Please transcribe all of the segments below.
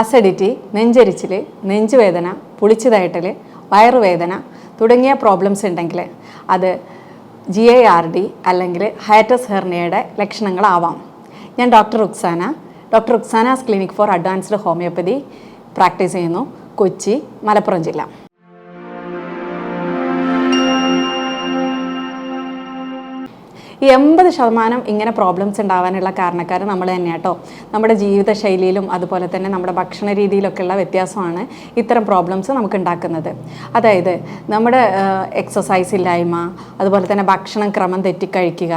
Acidity നെഞ്ചരിച്ചിൽ നെഞ്ചുവേദന പുളിച്ചുതയട്ടൽ വയറുവേദന തുടങ്ങിയ പ്രോബ്ലംസ് ഉണ്ടെങ്കിൽ അത് ജി ഐ ആർ ഡി അല്ലെങ്കിൽ ഹയറ്റസ് ഹെർണിയയുടെ ലക്ഷണങ്ങളാവാം. ഞാൻ doctor Ruksana. Doctor Ruksana's clinic for advanced homoeopathy practice ചെയ്യുന്നു. കൊച്ചി മലപ്പുറം ജില്ല. എൺപത് ശതമാനം ഇങ്ങനെ പ്രോബ്ലംസ് ഉണ്ടാവാനുള്ള കാരണക്കാർ നമ്മൾ തന്നെ കേട്ടോ നമ്മുടെ ജീവിതശൈലിയിലും അതുപോലെ തന്നെ നമ്മുടെ ഭക്ഷണ രീതിയിലൊക്കെയുള്ള വ്യത്യാസമാണ് ഇത്തരം പ്രോബ്ലംസ് നമുക്ക് ഉണ്ടാക്കുന്നത്. അതായത് നമ്മുടെ എക്സസൈസ് ഇല്ലായ്മ അതുപോലെ തന്നെ ഭക്ഷണം ക്രമം തെറ്റിക്കഴിക്കുക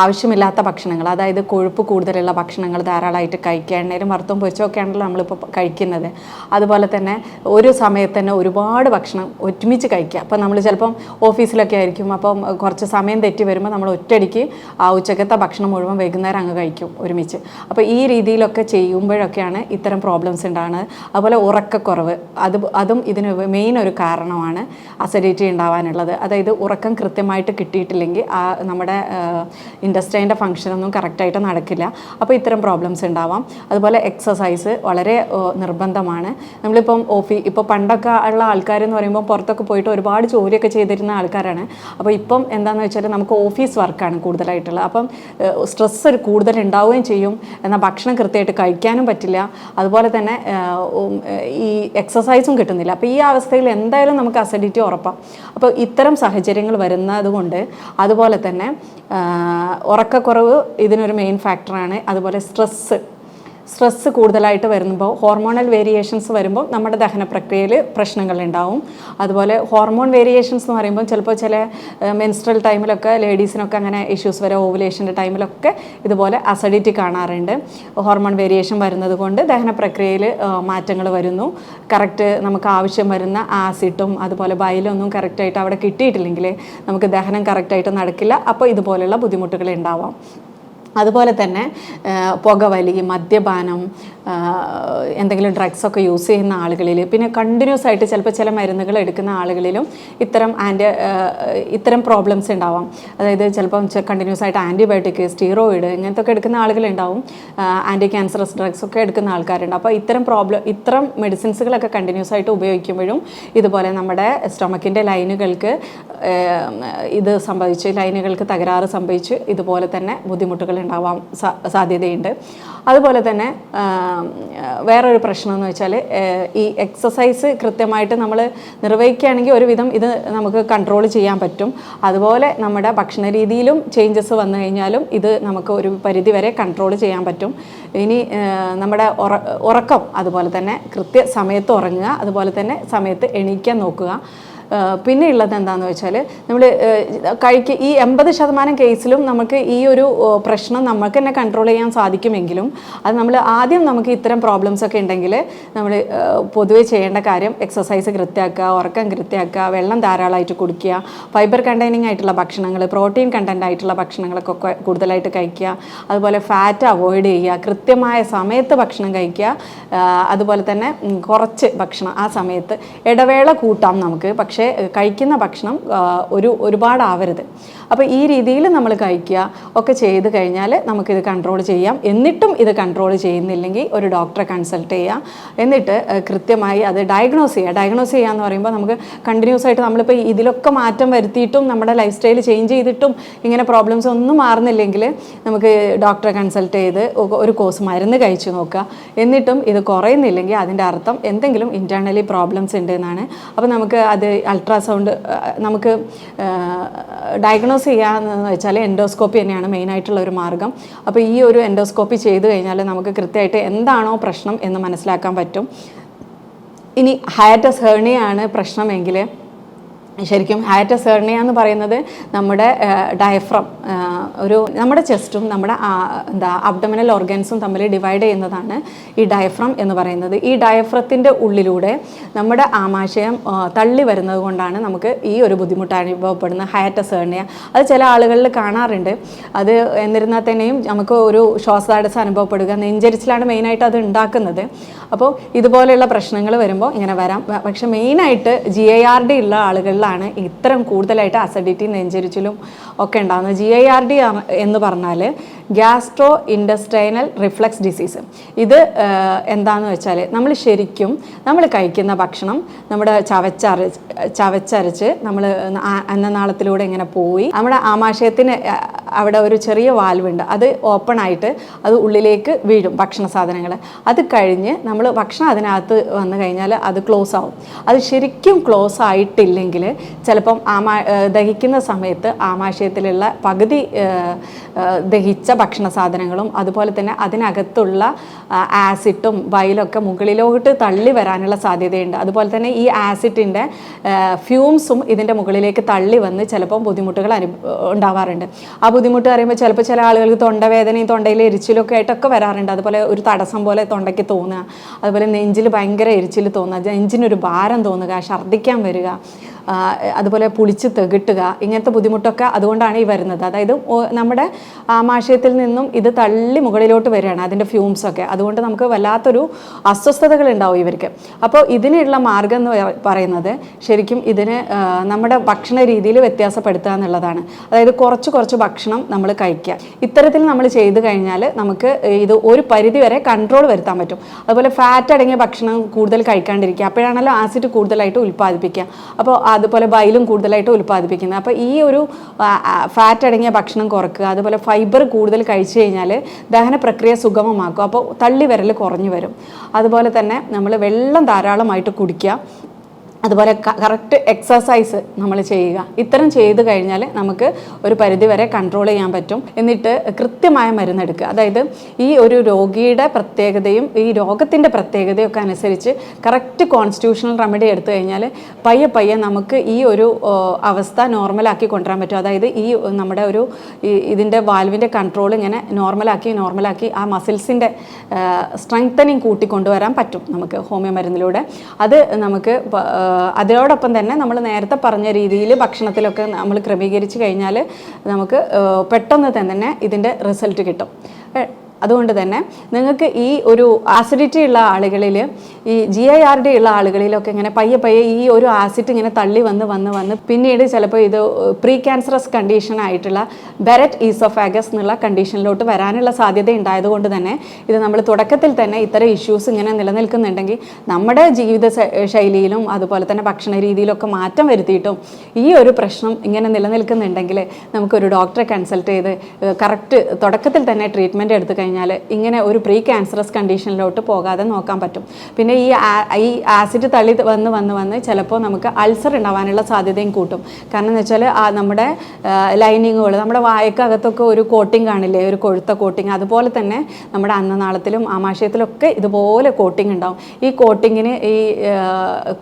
ആവശ്യമില്ലാത്ത ഭക്ഷണങ്ങൾ അതായത് കൊഴുപ്പ് കൂടുതലുള്ള ഭക്ഷണങ്ങൾ ധാരാളമായിട്ട് കഴിക്കുക എണ്ണയിലും വറുത്തും പൊരിച്ചൊക്കെയാണല്ലോ നമ്മളിപ്പോൾ കഴിക്കുന്നത്. അതുപോലെ തന്നെ ഒരു സമയത്ത് തന്നെ ഒരുപാട് ഭക്ഷണം ഒരുമിച്ച് കഴിക്കുക. അപ്പോൾ നമ്മൾ ചിലപ്പം ഓഫീസിലൊക്കെ ആയിരിക്കും അപ്പം കുറച്ച് സമയം തെറ്റി വരുമ്പോൾ നമ്മൾ ഒറ്റയടിക്ക് ആ ഉച്ചക്കത്തെ ഭക്ഷണം മുഴുവൻ വൈകുന്നേരം അങ്ങ് കഴിക്കും ഒരുമിച്ച്. അപ്പോൾ ഈ രീതിയിലൊക്കെ ചെയ്യുമ്പോഴൊക്കെയാണ് ഇത്തരം പ്രോബ്ലംസ് ഉണ്ടാകുന്നത് അതുപോലെ ഉറക്കക്കുറവ് അത് അതും ഇതിന് മെയിൻ ഒരു കാരണമാണ് അസിഡിറ്റി ഉണ്ടാവാനുള്ളത്. അതായത് ഉറക്കം കൃത്യമായിട്ട് കിട്ടിയിട്ടില്ലെങ്കിൽ ആ നമ്മുടെ ഇൻഡസ്ട്രീന്റെ ഫംഗ്ഷനൊന്നും കറക്റ്റായിട്ട് നടക്കില്ല. അപ്പോൾ ഇത്തരം പ്രോബ്ലംസ് ഉണ്ടാവാം. അതുപോലെ എക്സസൈസ് വളരെ നിർബന്ധമാണ്. നമ്മളിപ്പം ഓഫീ ഇപ്പോൾ പണ്ടൊക്കെ ഉള്ള ആൾക്കാരെന്ന് പറയുമ്പോൾ പുറത്തൊക്കെ പോയിട്ട് ഒരുപാട് ജോലിയൊക്കെ ചെയ്തിരുന്ന ആൾക്കാരാണ്. അപ്പോൾ ഇപ്പം എന്താണെന്ന് വെച്ചാൽ നമുക്ക് ഓഫീസ് വർക്കാണ് കൂടുതലായിട്ടുള്ളത്. അപ്പം സ്ട്രെസ് ഒരു കൂടുതൽ ഉണ്ടാവുകയും ചെയ്യും. എന്നാൽ ഭക്ഷണം കൃത്യമായിട്ട് കഴിക്കാനും പറ്റില്ല. അതുപോലെ തന്നെ ഈ എക്സസൈസും കിട്ടുന്നില്ല. അപ്പോൾ ഈ അവസ്ഥയിൽ എന്തായാലും നമുക്ക് അസിഡിറ്റി ഉറപ്പാണ് അപ്പോൾ ഇത്തരം സാഹചര്യങ്ങൾ വരുന്നത് കൊണ്ട് അതുപോലെ തന്നെ ഉറക്കക്കുറവ് ഇതിനൊരു മെയിൻ ഫാക്ടറാണ് അതുപോലെ സ്ട്രെസ്സ് സ്ട്രെസ്സ് കൂടുതലായിട്ട് വരുമ്പോൾ ഹോർമോണൽ വേരിയേഷൻസ് വരുമ്പോൾ നമ്മുടെ ദഹന പ്രക്രിയയിൽ പ്രശ്നങ്ങൾ ഉണ്ടാവും. അതുപോലെ ഹോർമോൺ വേരിയേഷൻസ് എന്ന് പറയുമ്പോൾ ചിലപ്പോൾ ചില മെൻസ്ട്രൽ ടൈമിലൊക്കെ ലേഡീസിനൊക്കെ അങ്ങനെ ഇഷ്യൂസ് വരെ ഓവുലേഷന്റെ ടൈമിലൊക്കെ ഇതുപോലെ അസിഡിറ്റി കാണാറുണ്ട്. ഹോർമോൺ വേരിയേഷൻ വരുന്നത് കൊണ്ട് ദഹന പ്രക്രിയയിൽ മാറ്റങ്ങൾ വരുന്നു. കറക്റ്റ് നമുക്ക് ആവശ്യം വരുന്ന ആസിഡും അതുപോലെ ബയലൊന്നും കറക്റ്റായിട്ട് അവിടെ കിട്ടിയിട്ടില്ലെങ്കിൽ നമുക്ക് ദഹനം കറക്റ്റായിട്ട് നടക്കില്ല. അപ്പോൾ ഇതുപോലെയുള്ള ബുദ്ധിമുട്ടുകൾ ഉണ്ടാവാം. അതുപോലെ തന്നെ പുകവലി മദ്യപാനം എന്തെങ്കിലും ഡ്രഗ്സൊക്കെ യൂസ് ചെയ്യുന്ന ആളുകളിൽ പിന്നെ കണ്ടിന്യൂസ് ആയിട്ട് ചിലപ്പോൾ ചില മരുന്നുകൾ എടുക്കുന്ന ആളുകളിലും ഇത്തരം ആന്റി ഇത്തരം പ്രോബ്ലംസ് ഉണ്ടാവാം. അതായത് ചിലപ്പം കണ്ടിന്യൂസ് ആയിട്ട് ആന്റിബയോട്ടിക് സ്റ്റീറോയിഡ് ഇങ്ങനത്തെ ഒക്കെ എടുക്കുന്ന ആളുകളുണ്ടാവും. ആന്റി ക്യാൻസറസ് ഡ്രഗ്സ് ഒക്കെ എടുക്കുന്ന ആൾക്കാരുണ്ട്. അപ്പോൾ ഇത്തരം പ്രോബ്ലം ഇത്തരം മെഡിസിൻസുകളൊക്കെ കണ്ടിന്യൂസ് ആയിട്ട് ഉപയോഗിക്കുമ്പോഴും ഇതുപോലെ നമ്മുടെ സ്റ്റൊമക്കിന്റെ ലൈനുകൾക്ക് ഇത് സംഭവിച്ച് ലൈനുകൾക്ക് തകരാറ് സംഭവിച്ച് ഇതുപോലെ തന്നെ ബുദ്ധിമുട്ടുകൾ ഉണ്ടാവാൻ സാധ്യതയുണ്ട്. അതുപോലെ തന്നെ വേറൊരു പ്രശ്നം എന്ന് വെച്ചാൽ ഈ എക്സസൈസ് കൃത്യമായിട്ട് നമ്മൾ നിർവഹിക്കുകയാണെങ്കിൽ ഒരുവിധം ഇത് നമുക്ക് കൺട്രോൾ ചെയ്യാൻ പറ്റും. അതുപോലെ നമ്മുടെ ഭക്ഷണ രീതിയിലും ചേഞ്ചസ് വന്നു കഴിഞ്ഞാലും ഇത് നമുക്ക് ഒരു പരിധി വരെ കൺട്രോൾ ചെയ്യാൻ പറ്റും. ഇനി നമ്മുടെ ഉറ ഉറക്കം അതുപോലെ തന്നെ കൃത്യ സമയത്ത് ഉറങ്ങുക അതുപോലെ തന്നെ സമയത്ത് എണീക്കാൻ നോക്കുക. ഏഹ് പിന്നെ ഉള്ളത് എന്താണെന്ന് വെച്ചാൽ നമ്മൾ കഴിക്ക ഈ എൺപത് ശതമാനം കേസിലും നമുക്ക് ഈ ഒരു പ്രശ്നം നമുക്ക് തന്നെ കൺട്രോൾ ചെയ്യാൻ സാധിക്കുമെങ്കിലും അത് നമ്മൾ ആദ്യം നമുക്ക് ഇത്തരം പ്രോബ്ലംസ് ഒക്കെ ഉണ്ടെങ്കിൽ നമ്മൾ പൊതുവേ ചെയ്യേണ്ട കാര്യം എക്സസൈസ് കൃത്യമാക്കുക ഉറക്കം കൃത്യമാക്കുക വെള്ളം ധാരാളമായിട്ട് കുടിക്കുക ഫൈബർ കണ്ടെയ്നിങ് ആയിട്ടുള്ള ഭക്ഷണങ്ങൾ പ്രോട്ടീൻ കണ്ടന്റ് ആയിട്ടുള്ള ഭക്ഷണങ്ങളൊക്കെ കൂടുതലായിട്ട് കഴിക്കുക അതുപോലെ ഫാറ്റ് അവോയ്ഡ് ചെയ്യുക കൃത്യമായ സമയത്ത് ഭക്ഷണം കഴിക്കുക അതുപോലെ തന്നെ കുറച്ച് ഭക്ഷണം ആ സമയത്ത് ഇടവേള കൂട്ടാം നമുക്ക്. പക്ഷേ ഏഹ്, കഴിക്കുന്ന ഭക്ഷണം ഒരു ഒരുപാടാവരുത് അപ്പോൾ ഈ രീതിയിൽ നമ്മൾ കഴിക്കുക ഒക്കെ ചെയ്ത് കഴിഞ്ഞാൽ നമുക്കിത് കൺട്രോൾ ചെയ്യാം. എന്നിട്ടും ഇത് കൺട്രോൾ ചെയ്യുന്നില്ലെങ്കിൽ ഒരു ഡോക്ടറെ കൺസൾട്ട് ചെയ്യുക എന്നിട്ട് കൃത്യമായി അത് ഡയഗ്നോസ് ചെയ്യുക ഡയഗ്നോസ് ചെയ്യുക എന്ന് പറയുമ്പോൾ നമുക്ക് കണ്ടിന്യൂസ് ആയിട്ട് നമ്മളിപ്പോൾ ഇതിലൊക്കെ മാറ്റം വരുത്തിയിട്ടും നമ്മുടെ ലൈഫ് സ്റ്റൈൽ ചേഞ്ച് ചെയ്തിട്ടും ഇങ്ങനെ പ്രോബ്ലംസ് ഒന്നും മാറുന്നില്ലെങ്കിൽ നമുക്ക് ഡോക്ടറെ കൺസൾട്ട് ചെയ്ത് ഒരു കോഴ്സ് മരുന്ന് കഴിച്ചു നോക്കുക. എന്നിട്ടും ഇത് കുറയുന്നില്ലെങ്കിൽ അതിന്റെ അർത്ഥം എന്തെങ്കിലും ഇന്റേർണലി പ്രോബ്ലംസ് ഉണ്ട് എന്നാണ്. അപ്പോൾ നമുക്ക് അത് അൾട്രാസൗണ്ട് നമുക്ക് ഡയഗ്നോസ് ചെയ്യാമെന്ന് വെച്ചാൽ എൻഡോസ്കോപ്പി തന്നെയാണ് മെയിനായിട്ടുള്ള ഒരു മാർഗം. അപ്പോൾ ഈ ഒരു എൻഡോസ്കോപ്പി ചെയ്ത് കഴിഞ്ഞാൽ നമുക്ക് കൃത്യമായിട്ട് എന്താണോ പ്രശ്നം എന്ന് മനസ്സിലാക്കാൻ പറ്റും. ഇനി ഹയറ്റസ് ഹേർണിയാണ് പ്രശ്നമെങ്കിൽ ശരിക്കും ഹയറ്റസ് ഹെർണിയ എന്ന് പറയുന്നത് നമ്മുടെ ഡയഫ്രം ഒരു നമ്മുടെ ചെസ്റ്റും നമ്മുടെ എന്താ അബ്ഡമിനൽ ഓർഗൻസും തമ്മിൽ ഡിവൈഡ് ചെയ്യുന്നതാണ് ഈ ഡയഫ്രം എന്ന് പറയുന്നത്. ഈ ഡയഫ്രത്തിന്റെ ഉള്ളിലൂടെ നമ്മുടെ ആമാശയം തള്ളി വരുന്നത് കൊണ്ടാണ് നമുക്ക് ഈ ഒരു ബുദ്ധിമുട്ട് അനുഭവപ്പെടുന്നത് ഹയറ്റസ് ഹെർണിയ അത് ചില ആളുകളിൽ കാണാറുണ്ട്. അത് എന്നിരുന്നാൽ തന്നെയും നമുക്ക് ഒരു ശ്വാസതടസ്സം അനുഭവപ്പെടുക നെഞ്ചരിച്ചിലാണ് മെയിനായിട്ട് അത് ഉണ്ടാക്കുന്നത്. അപ്പോൾ ഇതുപോലെയുള്ള പ്രശ്നങ്ങൾ വരുമ്പോൾ ഇങ്ങനെ വരാം. പക്ഷേ മെയിനായിട്ട് ജി ഐ ആർ ഡി ഉള്ള ആളുകളിലാണ് ആളുകളിലാണ് ഇത്തരം കൂടുതലായിട്ട് അസിഡിറ്റി നെഞ്ചരിച്ചിലും ഒക്കെ ഉണ്ടാകുന്നത്. ജി ഐ ആർ ഡി എന്ന് പറഞ്ഞാൽ ഗ്യാസ്ട്രോ ഇൻഡസ്ട്രൈനൽ റിഫ്ലക്സ് ഡിസീസ് ഇത് എന്താണെന്ന് വെച്ചാൽ നമ്മൾ ശരിക്കും നമ്മൾ കഴിക്കുന്ന ഭക്ഷണം നമ്മുടെ ചവച്ചരച്ച് ചവച്ചരച്ച് നമ്മൾ അന്നനാളത്തിലൂടെ ഇങ്ങനെ പോയി നമ്മുടെ ആമാശയത്തിന് അവിടെ ഒരു ചെറിയ വാൽവുണ്ട്. അത് ഓപ്പൺ ആയിട്ട് അത് ഉള്ളിലേക്ക് വീഴും ഭക്ഷണ സാധനങ്ങൾ അത് കഴിഞ്ഞ് നമ്മൾ ഭക്ഷണം അതിനകത്ത് വന്നു കഴിഞ്ഞാൽ അത് ക്ലോസ് ആവും. അത് ശരിക്കും ക്ലോസ് ആയിട്ടില്ലെങ്കിൽ ചിലപ്പം ആമാ ദഹിക്കുന്ന സമയത്ത് ആമാശയത്തിലുള്ള പകുതി ദഹിച്ച ഭക്ഷണ സാധനങ്ങളും അതുപോലെ തന്നെ അതിനകത്തുള്ള ആസിഡും ബൈലൊക്കെ മുകളിലോട്ട് തള്ളി വരാനുള്ള സാധ്യതയുണ്ട്. അതുപോലെ തന്നെ ഈ ആസിഡിന്റെ ഫ്യൂംസും ഇതിന്റെ മുകളിലേക്ക് തള്ളി വന്ന് ചിലപ്പം ബുദ്ധിമുട്ടുകൾ അനു ഉണ്ടാവാറുണ്ട്. ആ ബുദ്ധിമുട്ട് പറയുമ്പോൾ ചിലപ്പോൾ ചില ആളുകൾക്ക് തൊണ്ടവേദനയും തൊണ്ടയിൽ എരിച്ചിലൊക്കെ ആയിട്ടൊക്കെ വരാറുണ്ട്. അതുപോലെ ഒരു തടസ്സം പോലെ തൊണ്ടയ്ക്ക് തോന്നുക. അതുപോലെ നെഞ്ചിൽ ഭയങ്കര എരിച്ചിൽ തോന്നുക. നെഞ്ചിനൊരു ഭാരം തോന്നുക. ഛർദ്ദിക്കാൻ വരിക. അതുപോലെ പുളിച്ച് തെകിട്ടുക ഇങ്ങനത്തെ ബുദ്ധിമുട്ടൊക്കെ അതുകൊണ്ടാണ് ഈ വരുന്നത്. അതായത് നമ്മുടെ ആമാശയത്തിൽ നിന്നും ഇത് തള്ളി മുകളിലോട്ട് വരികയാണ് അതിന്റെ ഫ്യൂംസ് ഒക്കെ. അതുകൊണ്ട് നമുക്ക് വല്ലാത്തൊരു അസ്വസ്ഥതകൾ ഉണ്ടാവും ഇവർക്ക്. അപ്പോൾ ഇതിനുള്ള മാർഗം എന്ന് പറയുന്നത് ശരിക്കും ഇതിന് നമ്മുടെ ഭക്ഷണ രീതിയിൽ വ്യത്യാസപ്പെടുത്തുക എന്നുള്ളതാണ്. അതായത് കുറച്ച് കുറച്ച് ഭക്ഷണം നമ്മൾ കഴിക്കുക. ഇത്തരത്തിൽ നമ്മൾ ചെയ്തു കഴിഞ്ഞാൽ നമുക്ക് ഇത് ഒരു പരിധി വരെ കൺട്രോൾ വരുത്താൻ പറ്റും. അതുപോലെ ഫാറ്റ് അടങ്ങിയ ഭക്ഷണം കൂടുതൽ കഴിക്കാണ്ടിരിക്കുക. അപ്പോഴാണല്ലോ ആസിഡ് കൂടുതലായിട്ട് ഉൽപ്പാദിപ്പിക്കുക. അപ്പോൾ അതുപോലെ ബൈലും കൂടുതലായിട്ട് ഉൽപ്പാദിപ്പിക്കുന്നത്. അപ്പോൾ ഈ ഒരു ഫാറ്റ് അടങ്ങിയ ഭക്ഷണം കുറക്കുക അതുപോലെ ഫൈബർ കൂടുതൽ കഴിച്ചു കഴിഞ്ഞാൽ ദഹന പ്രക്രിയ സുഗമമാക്കും. അപ്പോൾ തള്ളി വരൽ കുറഞ്ഞു വരും. അതുപോലെ തന്നെ നമ്മൾ വെള്ളം ധാരാളമായിട്ട് കുടിക്കുക. അതുപോലെ കറക്റ്റ് എക്സസൈസ് നമ്മൾ ചെയ്യുക. ഇത്തരം ചെയ്ത് കഴിഞ്ഞാൽ നമുക്ക് ഒരു പരിധി വരെ കൺട്രോൾ ചെയ്യാൻ പറ്റും. എന്നിട്ട് കൃത്യമായ മരുന്നെടുക്കുക അതായത് ഈ ഒരു രോഗിയുടെ പ്രത്യേകതയും ഈ രോഗത്തിന്റെ പ്രത്യേകതയും ഒക്കെ അനുസരിച്ച് കറക്റ്റ് കോൺസ്റ്റിറ്റ്യൂഷണൽ റെമഡി എടുത്തു കഴിഞ്ഞാൽ പയ്യെ പയ്യെ നമുക്ക് ഈ ഒരു അവസ്ഥ നോർമലാക്കി കൊണ്ടുവരാൻ പറ്റും. അതായത് ഈ നമ്മുടെ ഒരു ഇതിന്റെ വാൽവിന്റെ കൺട്രോൾ ഇങ്ങനെ നോർമലാക്കി നോർമലാക്കി ആ മസിൽസിന്റെ സ്ട്രെങ്തനിങ് കൂട്ടിക്കൊണ്ടുവരാൻ പറ്റും നമുക്ക് ഹോമിയോ മരുന്നിലൂടെ. അത് നമുക്ക് അതിനോടൊപ്പം തന്നെ നമ്മൾ നേരത്തെ പറഞ്ഞ രീതിയിൽ ഭക്ഷണത്തിലൊക്കെ നമ്മൾ ക്രമീകരിച്ച് കഴിഞ്ഞാൽ നമുക്ക് പെട്ടെന്ന് തന്നെ ഇതിന്റെ റിസൾട്ട് കിട്ടും. അതുകൊണ്ട് തന്നെ നിങ്ങൾക്ക് ഈ ഒരു ആസിഡിറ്റി ഉള്ള ആളുകളിൽ ഈ ജി ഐ ആർ ഡി ഉള്ള ആളുകളിലൊക്കെ ഇങ്ങനെ പയ്യെ പയ്യെ ഈ ഒരു ആസിഡ് ഇങ്ങനെ തള്ളി വന്ന് വന്ന് വന്ന് പിന്നീട് ചിലപ്പോൾ ഇത് പ്രീ ക്യാൻസറസ് കണ്ടീഷൻ ആയിട്ടുള്ള ബെരറ്റ് ഈസോഫാഗസ് എന്നുള്ള കണ്ടീഷനിലോട്ട് വരാനുള്ള സാധ്യത ഉണ്ടായതുകൊണ്ട് തന്നെ ഇത് നമ്മൾ തുടക്കത്തിൽ തന്നെ ഇത്തരം ഇഷ്യൂസ് ഇങ്ങനെ നിലനിൽക്കുന്നുണ്ടെങ്കിൽ നമ്മുടെ ജീവിത ശൈലിയിലും അതുപോലെ തന്നെ ഭക്ഷണ രീതിയിലൊക്കെ മാറ്റം വരുത്തിയിട്ടും ഈ ഒരു പ്രശ്നം ഇങ്ങനെ നിലനിൽക്കുന്നുണ്ടെങ്കിൽ നമുക്കൊരു ഡോക്ടറെ കൺസൾട്ട് ചെയ്ത് കറക്റ്റ് തുടക്കത്തിൽ തന്നെ ട്രീറ്റ്മെന്റ് എടുത്തു കഴിഞ്ഞാൽ ഇങ്ങനെ ഒരു പ്രീ ക്യാൻസറസ് കണ്ടീഷനിലോട്ട് പോകാതെ നോക്കാൻ പറ്റും. പിന്നെ ഈ ഈ ആസിഡ് തള്ളി വന്ന് വന്ന് വന്ന് ചിലപ്പോൾ നമുക്ക് അൾസർ ഉണ്ടാവാനുള്ള സാധ്യതയും കൂട്ടും. കാരണം എന്ന് വെച്ചാൽ നമ്മുടെ ലൈനിങ്ങുകൾ നമ്മുടെ വായക്കകത്തൊക്കെ ഒരു കോട്ടിങ് കാണില്ലേ? ഒരു കൊഴുത്ത കോട്ടിങ് അതുപോലെ തന്നെ നമ്മുടെ അന്നനാളത്തിലും ആമാശയത്തിലൊക്കെ ഇതുപോലെ കോട്ടിങ് ഉണ്ടാവും ഈ കോട്ടിങ്ങിന് ഈ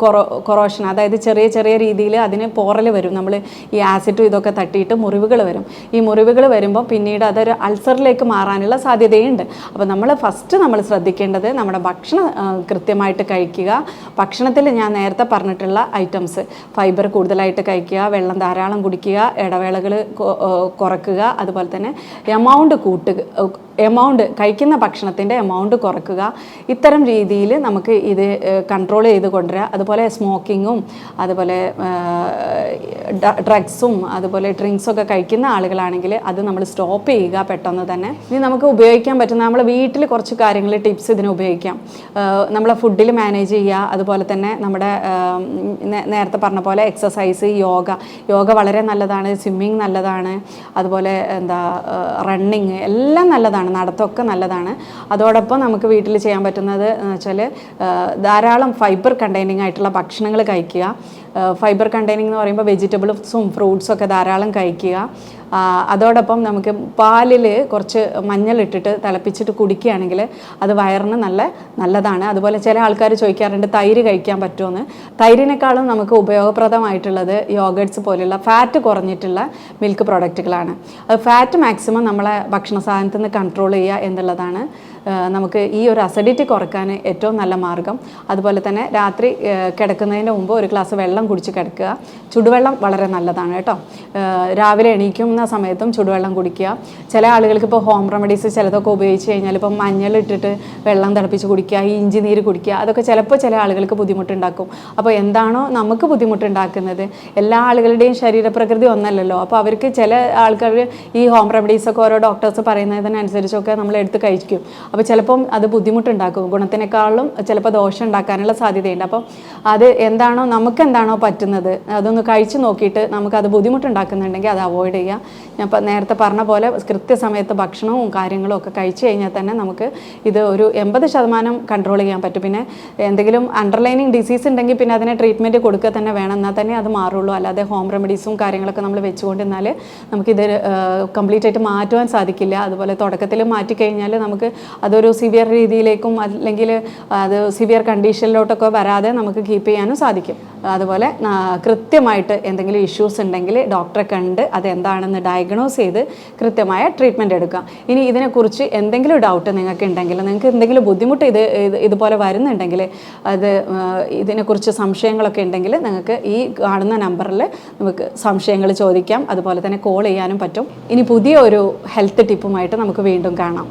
കൊറോ കൊറോഷൻ അതായത് ചെറിയ ചെറിയ രീതിയിൽ അതിന് പോറൽ വരും. നമ്മൾ ഈ ആസിഡും ഇതൊക്കെ തട്ടിയിട്ട് മുറിവുകൾ വരും. ഈ മുറിവുകൾ വരുമ്പോൾ പിന്നീട് അതൊരു അൾസറിലേക്ക് മാറാനുള്ള സാധ്യതയുണ്ട്. അപ്പോൾ നമ്മൾ ഫസ്റ്റ് നമ്മൾ ശ്രദ്ധിക്കേണ്ടത് നമ്മുടെ ഭക്ഷണം കൃത്യമായിട്ട് കഴിക്കുക. ഭക്ഷണത്തിൽ ഞാൻ നേരത്തെ പറഞ്ഞിട്ടുള്ള ഐറ്റംസ് ഫൈബർ കൂടുതലായിട്ട് കഴിക്കുക വെള്ളം ധാരാളം കുടിക്കുക ഇടവേളകൾ കുറക്കുക അതുപോലെ തന്നെ എമൗണ്ട് കൂട്ടുക എമൗണ്ട് കഴിക്കുന്ന ഭക്ഷണത്തിന്റെ എമൗണ്ട് കുറക്കുക. ഇത്തരം രീതിയിൽ നമുക്ക് ഇത് കൺട്രോൾ ചെയ്ത് കൊണ്ടുവരിക. അതുപോലെ സ്മോക്കിങ്ങും അതുപോലെ ഡ്രഗ്സും അതുപോലെ ഡ്രിങ്ക്സും ഒക്കെ കഴിക്കുന്ന ആളുകളാണെങ്കിൽ അത് നമ്മൾ സ്റ്റോപ്പ് ചെയ്യുക പെട്ടെന്ന് തന്നെ. ഇനി നമുക്ക് ഉപയോഗിക്കാൻ പറ്റുന്ന നമ്മൾ വീട്ടിൽ കുറച്ച് കാര്യങ്ങൾ ടിപ്സ് ഇതിന് ഉപയോഗിക്കാം. നമ്മളെ ഫുഡിൽ മാനേജ് ചെയ്യുക. അതുപോലെ തന്നെ നമ്മുടെ നേരത്തെ പറഞ്ഞ പോലെ എക്സസൈസ് യോഗ. യോഗ വളരെ നല്ലതാണ്. സ്വിമ്മിങ് നല്ലതാണ്. അതുപോലെ എന്താ റണ്ണിങ് എല്ലാം നല്ലതാണ്. നടത്തമൊക്കെ നല്ലതാണ്. അതോടൊപ്പം നമുക്ക് വീട്ടിൽ ചെയ്യാൻ പറ്റുന്നത് എന്ന് വെച്ചാൽ ധാരാളം ഫൈബർ കണ്ടെയ്നിങ് ആയിട്ടുള്ള ഭക്ഷണങ്ങൾ കഴിക്കുക. ഫൈബർ കണ്ടെയ്നിങ് എന്ന് പറയുമ്പോൾ വെജിറ്റബിൾസും ഫ്രൂട്ട്സും ഒക്കെ ധാരാളം കഴിക്കുക. അതോടൊപ്പം നമുക്ക് പാലിൽ കുറച്ച് മഞ്ഞളിട്ടിട്ട് തിളപ്പിച്ചിട്ട് കുടിക്കുകയാണെങ്കിൽ അത് വയറിന് നല്ല നല്ലതാണ്. അതുപോലെ ചില ആൾക്കാർ ചോദിക്കാറുണ്ട് തൈര് കഴിക്കാൻ പറ്റുമെന്ന്? തൈരിനേക്കാളും നമുക്ക് ഉപയോഗപ്രദമായിട്ടുള്ളത് യോഗേഡ്സ് പോലെയുള്ള ഫാറ്റ് കുറഞ്ഞിട്ടുള്ള മിൽക്ക് പ്രോഡക്റ്റുകളാണ് അത് ഫാറ്റ് മാക്സിമം നമ്മളെ ഭക്ഷണ സാധനത്തിൽ നിന്ന് കൺട്രോൾ ചെയ്യുക എന്നുള്ളതാണ്. നമുക്ക് ഈ ഒരു അസിഡിറ്റി കുറയ്ക്കാൻ ഏറ്റവും നല്ല മാർഗം. അതുപോലെ തന്നെ രാത്രി കിടക്കുന്നതിന് മുമ്പ് ഒരു ഗ്ലാസ് വെള്ളം കുടിച്ച് കിടക്കുക. ചുടുവെള്ളം വളരെ നല്ലതാണ് കേട്ടോ. രാവിലെ എണീക്കുന്ന സമയത്തും ചുടുവെള്ളം കുടിക്കുക. ചില ആളുകൾക്ക് ഇപ്പോൾ ഹോം റെമഡീസ് ചിലതൊക്കെ ഉപയോഗിച്ച് കഴിഞ്ഞാൽ ഇപ്പം മഞ്ഞൾ ഇട്ടിട്ട് വെള്ളം തിളപ്പിച്ച് കുടിക്കുക ഇഞ്ചി നീര് കുടിക്കുക അതൊക്കെ ചിലപ്പോൾ ചില ആളുകൾക്ക് ബുദ്ധിമുട്ടുണ്ടാക്കും. അപ്പോൾ എന്താണോ നമുക്ക് ബുദ്ധിമുട്ടുണ്ടാക്കുന്നത്. എല്ലാ ആളുകളുടെയും ശരീരപ്രകൃതി ഒന്നല്ലല്ലോ. അപ്പോൾ അവർക്ക് ചില ആൾക്കാർ ഈ ഹോം റെമഡീസൊക്കെ ഓരോ ഡോക്ടേഴ്സ് പറയുന്നതിനനുസരിച്ചൊക്കെ നമ്മൾ എടുത്ത് കഴിക്കും. അപ്പോൾ ചിലപ്പം അത് ബുദ്ധിമുട്ടുണ്ടാക്കും. ഗുണത്തിനേക്കാളും ചിലപ്പോൾ ദോഷം ഉണ്ടാക്കാനുള്ള സാധ്യതയുണ്ട്. അപ്പം അത് എന്താണോ നമുക്ക് എന്താണോ പറ്റുന്നത് അതൊന്ന് കഴിച്ച് നോക്കിയിട്ട് നമുക്കത് ബുദ്ധിമുട്ടുണ്ടാക്കുന്നുണ്ടെങ്കിൽ അത് അവോയ്ഡ് ചെയ്യുക. ഞാൻ നേരത്തെ പറഞ്ഞ പോലെ കൃത്യസമയത്ത് ഭക്ഷണവും കാര്യങ്ങളും ഒക്കെ കഴിച്ചു കഴിഞ്ഞാൽ തന്നെ നമുക്ക് ഇത് ഒരു എൺപത് ശതമാനം കൺട്രോൾ ചെയ്യാൻ പറ്റും. പിന്നെ എന്തെങ്കിലും അണ്ടർലൈനിങ് ഡിസീസ് ഉണ്ടെങ്കിൽ പിന്നെ അതിനെ ട്രീറ്റ്മെന്റ് കൊടുക്കുക തന്നെ വേണം. എന്നാൽ തന്നെ അത് മാറുള്ളൂ. അല്ലാതെ ഹോം റെമഡീസും കാര്യങ്ങളൊക്കെ നമ്മൾ വെച്ചുകൊണ്ടിരുന്നാൽ നമുക്കിത് കംപ്ലീറ്റ് ആയിട്ട് മാറ്റുവാൻ സാധിക്കില്ല. അതുപോലെ തുടക്കത്തിൽ മാറ്റിക്കഴിഞ്ഞാൽ നമുക്ക് അതൊരു സിവിയർ രീതിയിലേക്കും അല്ലെങ്കിൽ അത് സിവിയർ കണ്ടീഷനിലോട്ടൊക്കെ വരാതെ നമുക്ക് കീപ്പ് ചെയ്യാനും സാധിക്കും. അതുപോലെ കൃത്യമായിട്ട് എന്തെങ്കിലും ഇഷ്യൂസ് ഉണ്ടെങ്കിൽ ഡോക്ടറെ കണ്ട് അതെന്താണെന്ന് ഡയഗ്നോസ് ചെയ്ത് കൃത്യമായ ട്രീറ്റ്മെന്റ് എടുക്കാം. ഇനി ഇതിനെക്കുറിച്ച് എന്തെങ്കിലും ഡൗട്ട് നിങ്ങൾക്ക് ഉണ്ടെങ്കിൽ നിങ്ങൾക്ക് എന്തെങ്കിലും ബുദ്ധിമുട്ട് ഇത് ഇത് ഇതുപോലെ വരുന്നുണ്ടെങ്കിൽ അത് ഇതിനെക്കുറിച്ച് സംശയങ്ങളൊക്കെ ഉണ്ടെങ്കിൽ നിങ്ങൾക്ക് ഈ കാണുന്ന നമ്പറിൽ നമുക്ക് സംശയങ്ങൾ ചോദിക്കാം. അതുപോലെ തന്നെ കോൾ ചെയ്യാനും പറ്റും. ഇനി പുതിയ ഒരു ഹെൽത്ത് ടിപ്പുമായിട്ട് നമുക്ക് വീണ്ടും കാണാം.